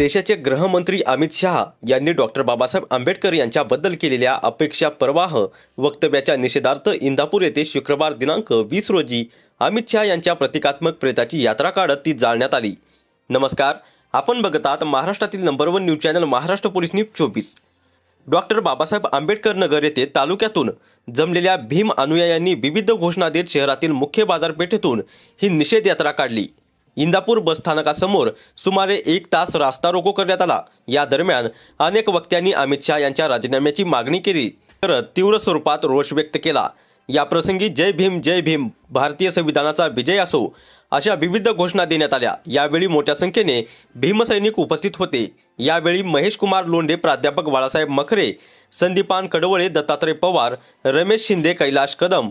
देशाचे गृहमंत्री अमित शहा यांनी डॉक्टर बाबासाहेब आंबेडकर यांच्याबद्दल केलेल्या अपेक्षा प्रवाह वक्तव्याच्या निषेधार्थ इंदापूर येथे शुक्रवार दिनांक वीस रोजी अमित शहा यांच्या प्रतिकात्मक प्रेताची यात्रा काढत ती जाळण्यात आली. नमस्कार आपण बघत आहात महाराष्ट्रातील number one news channel Maharashtra police news चोवीस. डॉक्टर बाबासाहेब आंबेडकर नगर येथे तालुक्यातून जमलेल्या भीम अनुयायांनी विविध घोषणा देत शहरातील मुख्य बाजारपेठेतून ही निषेध यात्रा काढली. इंदापूर बसस्थानकासमोर सुमारे एक तास रास्ता रोको करण्यात आला. या दरम्यान अनेक वक्त्यांनी अमित शहा यांच्या राजीनाम्याची मागणी केली. करत तीव्र स्वरूपात रोष व्यक्त केला. या प्रसंगी जय भीम जय भीम भारतीय संविधानाचा विजय असो अशा विविध घोषणा देण्यात आल्या. यावेळी मोठ्या संख्येने भीमसैनिक उपस्थित होते. यावेळी महेश कुमार लोंढे प्राध्यापक बाळासाहेब मखरे संदीपान कडवळे दत्तात्रय पवार रमेश शिंदे कैलाश कदम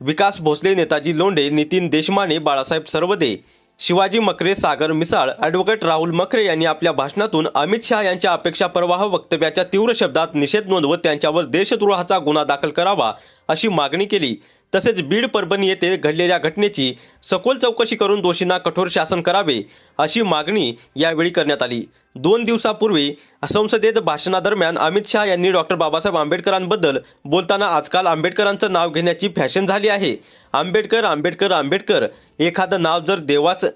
विकास भोसले नेताजी लोंढे नितीन देशमाने बाळासाहेब सर्वदे शिवाजी मकरे सागर मिसाळ ॲडव्होकेट राहुल मकरे यांनी आपल्या भाषणातून अमित शहा यांच्या अपेक्षा प्रवाह वक्तव्याच्या तीव्र शब्दात निषेध नोंदवत त्यांच्यावर देशद्रोहाचा गुन्हा दाखल करावा अशी मागणी केली. तसेच बीड परभणी येथे घडलेल्या घटनेची सखोल चौकशी करून दोषींना कठोर शासन करावे अशी मागणी यावेळी करण्यात आली. दोन दिवसापूर्वी संसदेत भाषणादरम्यान अमित शहा यांनी डॉक्टर बाबासाहेब आंबेडकरांबद्दल बोलताना आजकाल आंबेडकरांचं नाव घेण्याची फॅशन झाली आहे. आंबेडकर आंबेडकर आंबेडकर एखादं नाव जर देवाचं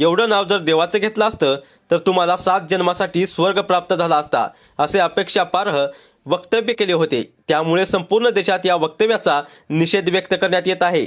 एवढं नाव जर देवाचं घेतलं असतं तर तुम्हाला सात जन्मासाठी स्वर्ग प्राप्त झाला असता असे अपेक्षापार्ह वक्तव्य केले होते. त्यामुळे संपूर्ण देशात या वक्तव्याचा निषेध व्यक्त करण्यात येत आहे.